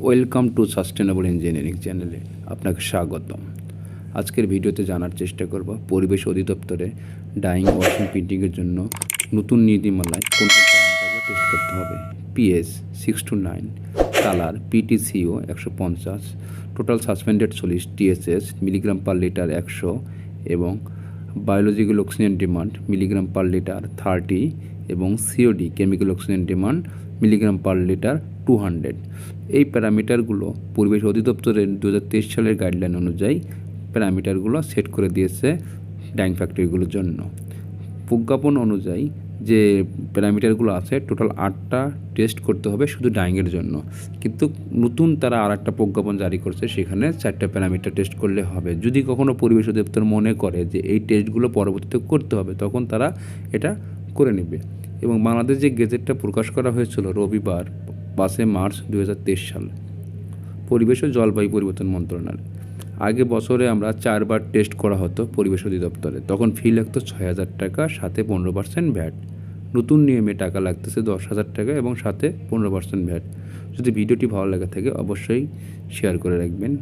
Welcome to sustainable engineering চ্যানেলে আপনাকে স্বাগতম। আজকের ভিডিওতে জানার চেষ্টা করব পরিবেশ অধিদপ্তরে ডাইং ওয়াশিং প্রিন্টিংয়ের জন্য নতুন নীতিমালায় কোন টেস্ট করতে হবে। PH six to nine, colour PtCo একশো পঞ্চাশ, total suspended solid TSS milligram per litre একশো এবং biological oxygen demand milligram per litre thirty এবং COD chemical oxygen demand milligram per litre two hundred এই প্যারামিটারগুলো পরিবেশ অধিদপ্তরের দু হাজার তেইশ সালের গাইডলাইন অনুযায়ী প্যারামিটারগুলো সেট করে দিয়েছে ডাইং ফ্যাক্টরিগুলোর জন্য। প্রজ্ঞাপন অনুযায়ী যে প্যারামিটারগুলো আছে টোটাল আটটা টেস্ট করতে হবে শুধু ডাইংয়ের জন্য। কিন্তু নতুন তারা আর একটা প্রজ্ঞাপন জারি করছে, সেখানে চারটা প্যারামিটার টেস্ট করলে হবে। যদি কখনো পরিবেশ অধিদপ্তর মনে করে যে এই টেস্টগুলো পরবর্তীতে করতে হবে, তখন তারা এটা করে নেবে। এবং বাংলাদেশ যে গেজেটটা প্রকাশ করা হয়েছিল রবিবার পাঁচে মার্চ দু সাল। পরিবেশ ও জলবায়ু পরিবর্তন মন্ত্রণালয়। আগে বছরে আমরা চারবার টেস্ট করা হতো পরিবেশ অধিদপ্তরে। তখন ফি লাগতো ছয় হাজার টাকা, সাথে পনেরো পার্সেন্ট ভ্যাট। নতুন নিয়মে টাকা লাগতেছে দশ হাজার টাকা এবং সাথে পনেরো পার্সেন্ট ভ্যাট। যদি ভিডিওটি ভালো লাগে থাকে, অবশ্যই শেয়ার করে রাখবেন।